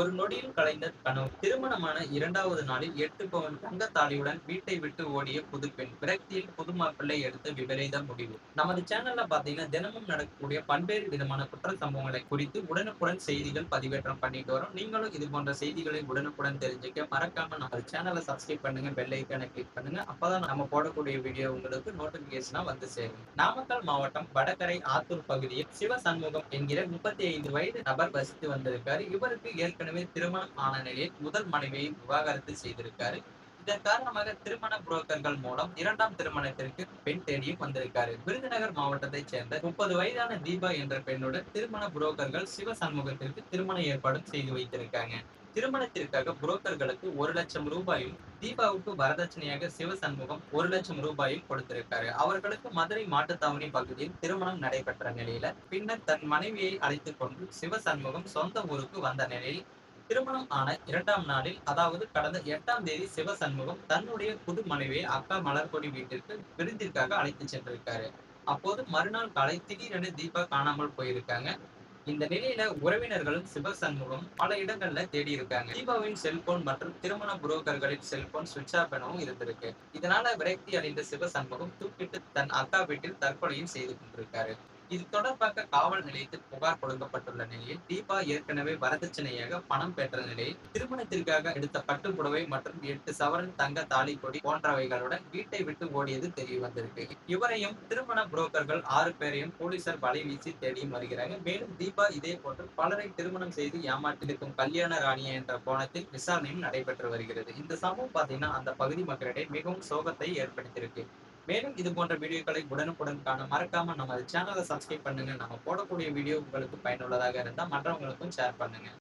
ஒரு நொடியில் கலைந்த கனவு. திருமணமான இரண்டாவது நாளில் எட்டு பவன் தங்க தாலியுடன் வீட்டை விட்டு ஓடிய புதுப்பெண் விரக்தியில் புது மாப்பிள்ளை எடுத்த விபரீத முடிவு. நமது சேனல்ல பாத்தீங்கன்னா தினமும் நடக்கக்கூடிய பல்வேறு விதமான குற்ற சம்பவங்களை குறித்து உடனுக்குடன் செய்திகள் பதிவேற்றம் பண்ணிட்டு வரோம். நீங்களும் இது போன்ற செய்திகளை உடனுக்குடன் தெரிஞ்சுக்க மறக்காம நமது சேனலை சப்ஸ்கிரைப் பண்ணுங்க பெல் ஐக்கானை கிளிக் பண்ணுங்க. அப்பதான் நம்ம போடக்கூடிய வீடியோ உங்களுக்கு நோட்டிபிகேஷனா வந்து சேரும். நாமக்கல் மாவட்டம் வடகரை ஆத்தூர் பகுதியில் சிவசண்முகம் என்கிற முப்பத்தி ஐந்து வயது நபர் வசித்து வந்திருக்காரு. இவருக்கு ஏற்கனவே திருமணம் ஆன நிலையில் முதல் மனைவியை விவாகரத்து செய்திருக்காரு. இதன் காரணமாக திருமண புரோக்கர்கள் மூலம் இரண்டாம் திருமணத்திற்கு பெண் தேடியும் வந்திருக்காரு. விருதுநகர் மாவட்டத்தைச் சேர்ந்த முப்பது வயதான தீபா என்ற பெண்ணுடன் திருமண புரோக்கர்கள் சிவசண்முகத்திற்கு திருமண ஏற்பாடும் செய்து வைத்திருக்காங்க. திருமணத்திற்காக புரோக்கர்களுக்கு ஒரு லட்சம் ரூபாயும் தீபாவுக்கு வரதட்சணையாக சிவசண்முகம் ஒரு லட்சம் ரூபாயும் கொடுத்திருக்காரு. அவர்களுக்கு மதுரை மாட்டுத்தாவணி பகுதியில் திருமணம் நடைபெற்ற நிலையில பின்னர் தன் மனைவியை அழைத்துக் கொண்டு சிவசண்முகம் சொந்த ஊருக்கு வந்த நிலையில் திருமணம் ஆன இரண்டாம் நாளில் அதாவது கடந்த எட்டாம் தேதி சிவசண்முகம் தன்னுடைய புது மனைவியை அக்கா மலர்கொடி வீட்டிற்கு விருந்திற்காக அழைத்து சென்றிருக்காரு. அப்போது மறுநாள் காலை திடீரென தீபா காணாமல் போயிருக்காங்க. இந்த நிலையில உறவினர்களும் சிவசண்முகம் பல இடங்கள்ல தேடி இருக்காங்க. தீபாவின் செல்போன் மற்றும் திருமண புரோக்கர்களின் செல்போன் சுவிட்ச் ஆஃப் எனவும் இருந்திருக்கு. இதனால விரக்தி அடைந்த சிவசண்முகம் தூக்கிட்டு தன் அக்கா வீட்டில் தற்கொலையும் செய்து கொண்டிருக்காரு. இது தொடர்பாக காவல் நிலையத்தில் புகார் கொடுக்கப்பட்டுள்ள நிலையில் தீபா ஏற்கனவே வரதட்சணையாக பணம் பெற்ற நிலையில் திருமணத்திற்காக எடுத்த பட்டுப்புடவை மற்றும் எட்டு சவரன் தங்க தாலி கொடி போன்றவைகளுடன் வீட்டை விட்டு ஓடியது தெரிய வந்திருக்கு. இவரையும் திருமண புரோக்கர்கள் ஆறு பேரையும் போலீசார் வலை வீசி தேடியும் வருகிறாங்க மேலும் தீபா இதே போன்று பலரை திருமணம் செய்து ஏமாற்றிருக்கும் கல்யாண ராணியா என்ற கோணத்தில் விசாரணையும் நடைபெற்று வருகிறது. இந்த சம்பவம் பாத்தீங்கன்னா அந்த பகுதி மக்களிடையே மிகவும் சோகத்தை ஏற்படுத்தியிருக்கு. மேலும் இது போன்ற வீடியோக்களை உடனுக்குடன் காண மறக்காம நம்ம சேனலை சப்ஸ்கிரைப் பண்ணுங்க. நம்ம போடக்கூடிய வீடியோ உங்களுக்கு பயனுள்ளதாக இருந்தால் மற்றவங்களுக்கும் ஷேர் பண்ணுங்க.